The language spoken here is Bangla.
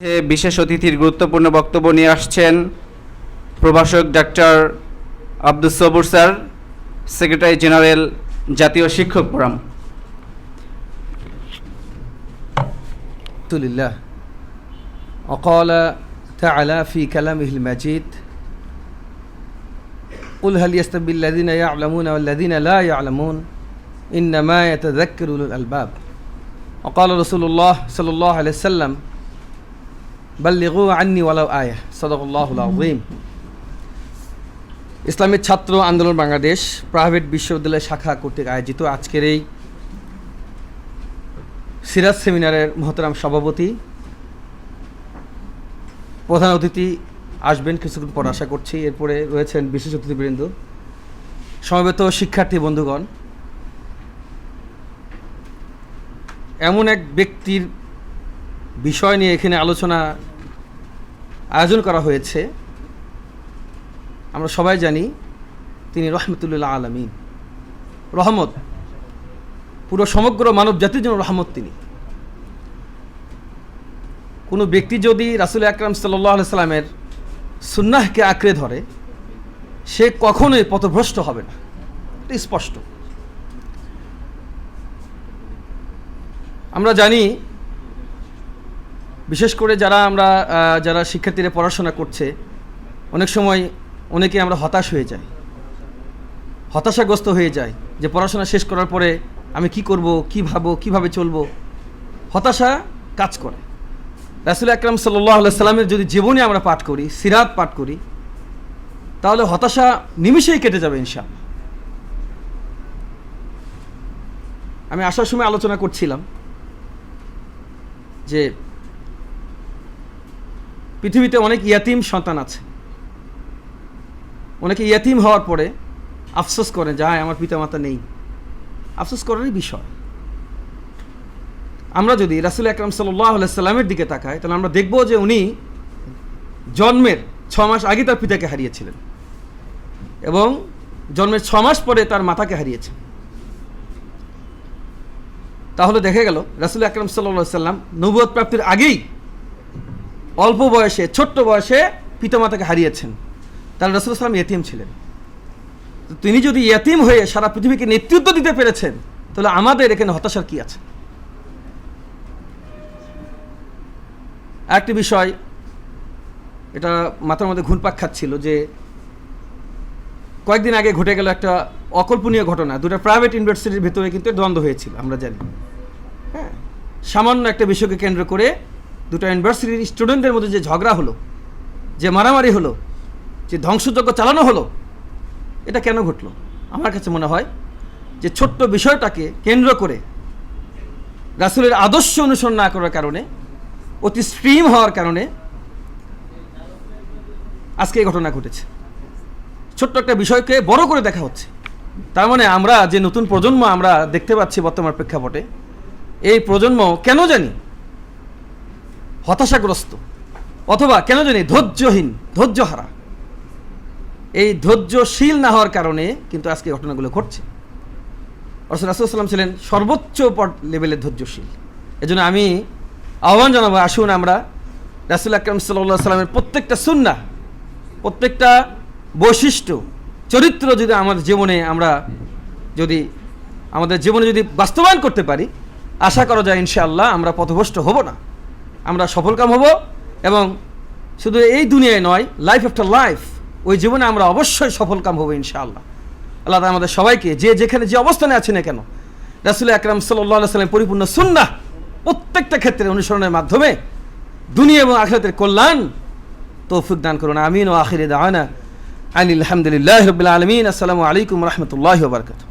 এ বিশেষ অতিথির গুরুত্বপূর্ণ বক্তব্য নিয়ে আসছেন প্রভাষক doctor Abdul Sabur sir secretary general Jatiya Shikkhok Forum الحمد لله وقال تعالى في كلامه المجيد قل هل يستوي الذين يعلمون والذين لا يعلمون إنما يتذكر أولو الألباب وقال رسول الله صلى الله عليه وسلم বাল্লিগু আন্নি ওয়ালাউ আয়া সদকুল্লাহুল আজিম ইসলামের ছাত্র আন্দোলন বাংলাদেশ প্রাইভেট বিশ্ববিদ্যালয় শাখা কর্তৃক আয়োজিত আজকের এই সিরাজ সেমিনারের মহতরাম সভাপতি, প্রধান অতিথি আসবেন কিছুক্ষণ পর আশা করছি। এরপরে রয়েছেন বিশেষ অতিথিবৃন্দ, সমবেত শিক্ষার্থী বন্ধুগণ। এমন এক ব্যক্তির বিষয় নিয়ে এখানে আলোচনা আয়োজন করা হয়েছে। আমরা সবাই জানি তিনি রহমতুল্লাহ আলমিন। রহমত, পুরো সমগ্র মানব জাতির জন্য রহমত তিনি। কোনো ব্যক্তি যদি রাসুল আকরাম সাল্লাহ সাল্লামের সুন্নাহকে আঁকড়ে ধরে, সে কখনোই পথভ্রষ্ট হবে না। স্পষ্ট। আমরা জানি বিশেষ করে যারা আমরা যারা শিক্ষার্থীরা পড়াশোনা করছে, অনেক সময় অনেকে আমরা হতাশ হয়ে যাই। হতাশাগ্রস্ত হয়ে যায় যে পড়াশোনা শেষ করার পরে আমি কি করব, কি ভাবো কীভাবে চলবো। হতাশা কাজ করে। রাসুল আকরাম সাল্লাহ সাল্লামের যদি জীবনী আমরা পাঠ করি, সিরাত পাঠ করি, তাহলে হতাশা নিমিষেই কেটে যাবে ইনশাআল্লাহ। আমি আসার সময় আলোচনা করছিলাম যে পৃথিবীতে অনেক ইয়াতিম সন্তান আছে। অনেকে ইয়াতিম হওয়ার পরে আফসোস করেন যে আমার পিতামাতা নেই। আফসোস করারই বিষয়। আমরা যদি রাসুল আকরাম সাল্লাহ সাল্লামের দিকে তাকাই, তাহলে আমরা দেখব যে উনি জন্মের ছ মাস আগে তার পিতাকে হারিয়েছিলেন এবং জন্মের ছ মাস পরে তার মাতাকে হারিয়েছেন। তাহলে দেখা গেল, রাসুল আকরাম সাল্লা সাল্লাম নবুয়ত প্রাপ্তির আগেই অল্প বয়সে, ছোট্ট বয়সে পিতামাতাকে হারিয়েছেন। তাহলে রাসুল সাল্লাম এতিম ছিলেন। তিনি যদি ইয়াতিম হয়ে সারা পৃথিবীকে নেতৃত্ব দিতে পেরেছেন, তাহলে আমাদের এখানে হতাশার কি আছে? আরেকটি বিষয়, এটা মাথার মধ্যে ঘুরপাক খাচ্ছিল যে কয়েকদিন আগে ঘটে গেল একটা অকল্পনীয় ঘটনা। দুটা প্রাইভেট ইউনিভার্সিটির ভেতরে কিন্তু দ্বন্দ্ব হয়েছিল, আমরা জানি। হ্যাঁ সামান্য একটা বিষয়কে কেন্দ্র করে দুটো ইউনিভার্সিটির স্টুডেন্টের মধ্যে যে ঝগড়া হলো, যে মারামারি হলো, যে ধ্বংসযজ্ঞ চালানো হলো, এটা কেন ঘটলো? আমার কাছে মনে হয় যে ছোট্ট বিষয়টাকে কেন্দ্র করে রাসুলের আদর্শ অনুসরণ না করার কারণে, অতি স্ট্রিম হওয়ার কারণে আজকে এই ঘটনা ঘটেছে। ছোট্ট একটা বিষয়কে বড় করে দেখা হচ্ছে। তার মানে আমরা যে নতুন প্রজন্ম আমরা দেখতে পাচ্ছি বর্তমান প্রেক্ষাপটে, এই প্রজন্ম কেন জানি হতাশাগ্রস্ত। অথবা কেন জানি ধৈর্যহীন, ধৈর্যহারা। এই ধৈর্যশীল না হওয়ার কারণে কিন্তু আজকে ঘটনাগুলো ঘটছে। অর্থাৎ রাসুলাম ছিলেন সর্বোচ্চ লেভেলের ধৈর্যশীল। এজন্য আমি আহ্বান জানাব, আসুন আমরা রাসুল আকরম সাল্লা সাল্লামের প্রত্যেকটা সুন্না প্রত্যেকটা বৈশিষ্ট্য, চরিত্র যদি আমাদের জীবনে আমরা যদি, আমাদের জীবনে যদি বাস্তবায়ন করতে পারি, আশা করা যায় ইনশাআল্লাহ আমরা পথভ্রষ্ট হব না। আমরা সফলকাম হব এবং শুধু এই দুনিয়ায় নয় লাইফ আফটার লাইফ ওই জীবনে আমরা অবশ্যই সফলকাম হব ইনশাআল্লাহ। আল্লাহ তাআলা আমাদের সবাইকে যে যেখানে যে অবস্থানে আছে না কেন, রাসুল আকরাম সাল্লাহ সাল্লাম পরিপূর্ণ সুন্না প্রত্যেকটা ক্ষেত্রে অনুসরণের মাধ্যমে দুনিয়া এবং আখরাতের কল্যাণ তৌফিক দান করুন। আমিন। ও আখির দাওয়ানা আনিল আলহামদুলিল্লাহ রবিল আলমিন। আসসালামু আলাইকুম রহমতুল্লাহ বারকাত